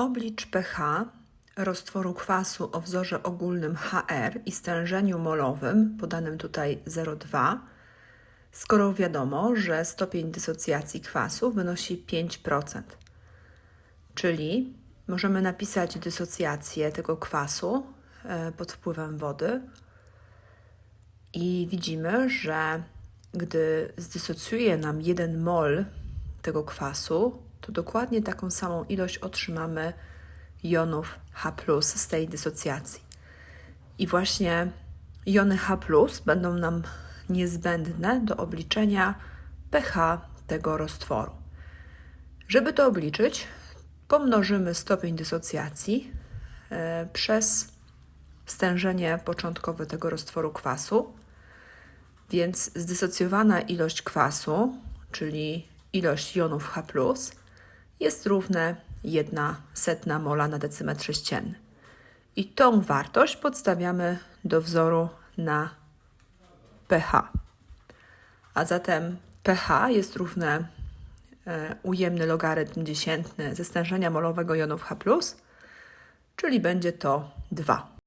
Oblicz pH roztworu kwasu o wzorze ogólnym HR i stężeniu molowym, podanym tutaj 0,2, skoro wiadomo, że stopień dysocjacji kwasu wynosi 5%. Czyli możemy napisać dysocjację tego kwasu e, pod wpływem wody i widzimy, że gdy zdysocjuje nam 1 mol tego kwasu, to dokładnie taką samą ilość otrzymamy jonów H z tej dysocjacji. I właśnie jony H będą nam niezbędne do obliczenia pH tego roztworu. Żeby to obliczyć, pomnożymy stopień dysocjacji e, przez stężenie początkowe tego roztworu kwasu. Więc zdysocjowana ilość kwasu, czyli ilość jonów H, jest równe 1 setna mola na decymetr sześcienny. I tą wartość podstawiamy do wzoru na pH. A zatem pH jest równe e, ujemny logarytm dziesiętny ze stężenia molowego jonów H, czyli będzie to 2.